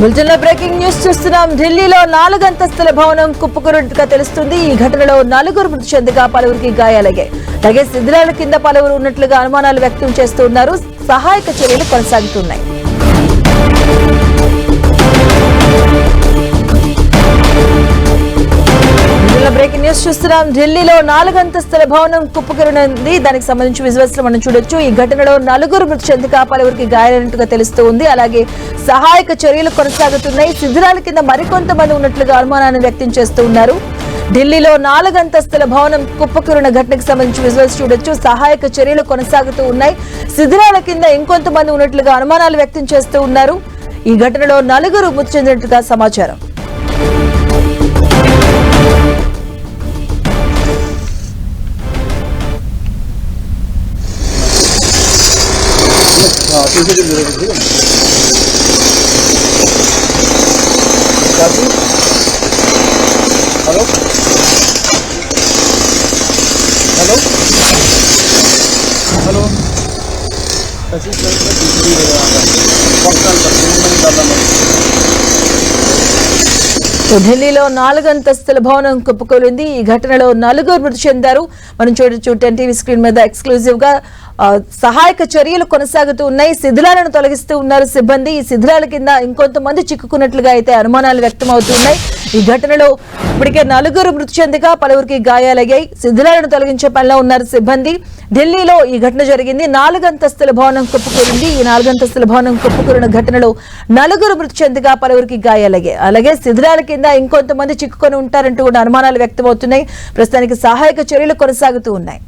Bulletin breaking news చూస్తున్నాం. ఢిల్లీలో నాలుగంతస్తుల భవనం కుప్పకూరుగా తెలుస్తుంది. ఈ ఘటనలో నలుగురు మృతి చెందగా పలువురికి గాయాలయ్యాయి. అలాగే శిథిలాల కింద పలువురు ఉన్నట్లుగా అనుమానాలు వ్యక్తం చేస్తున్నారు సహాయక చర్యలు కొనసాగుతున్నాయి. ఢిల్లీలో బ్రేకింగ్ న్యూస్ చూస్తున్నాం. ఢిల్లీలో నాలుగంతస్తుల భవనం కుప్పకూలింది దానికి సంబంధించి విజువల్స్లో మనం చూడొచ్చు. ఈ ఘటనలో నలుగురు మృతి చెందగా పలువురికి గాయాలైనట్టుగా తెలుస్తూ ఉంది. అలాగే సహాయక చర్యలు కొనసాగుతున్నాయి. శిథిరాల కింద మరికొంతమంది ఉన్నట్లుగా అనుమానాన్ని వ్యక్తం చేస్తూ ఉన్నారు. ఢిల్లీలో నాలుగంతస్తుల భవనం కుప్పకూరిన ఘటనకు సంబంధించి విజువల్స్ చూడొచ్చు. సహాయక చర్యలు కొనసాగుతూ ఉన్నాయి. శిథిరాల కింద ఇంకొంతమంది ఉన్నట్లుగా అనుమానాలు వ్యక్తం చేస్తూ ఉన్నారు. ఈ ఘటనలో నలుగురు మృతి చెందినట్టుగా సమాచారం. হ্যালো నాలుగు হ্যালো ఢిల్లీలో నాలుగంతస్తుల భవనం కుప్పకూలింది. ఈ ఘటనలో నలుగురు మృతి చెందారు. మనం చూడ చూడటం టీవీ స్క్రీన్ మీద ఎక్స్క్లూజివ్గా సహాయక చర్యలు కొనసాగుతూ ఉన్నాయి. శిథిలాలను తొలగిస్తూ ఉన్నారు సిబ్బంది. ఈ శిథిలాల కింద ఇంకొంతమంది చిక్కుకున్నట్లుగా అయితే అనుమానాలు వ్యక్తమవుతున్నాయి. ఈ ఘటనలో ఇప్పటికే నలుగురు మృతి చెందగా పలువురికి గాయాలయ్యాయి. శిథిలాలను తొలగించే పనిలో ఉన్నారు సిబ్బంది. ఢిల్లీలో ఈ ఘటన జరిగింది. నాలుగంతస్తుల భవనం కుప్పకూరింది. ఈ నాలుగంతస్తుల భవనం కుప్పకూరిన ఘటనలో నలుగురు మృతి చెందగా పలువురికి గాయాలయ్యాయి. అలాగే శిథిలాల కింద ఇంకొంతమంది చిక్కుకొని ఉంటారంటూ కూడా అనుమానాలు వ్యక్తమవుతున్నాయి. ప్రస్తుతానికి సహాయక చర్యలు కొనసాగుతూ ఉన్నాయి.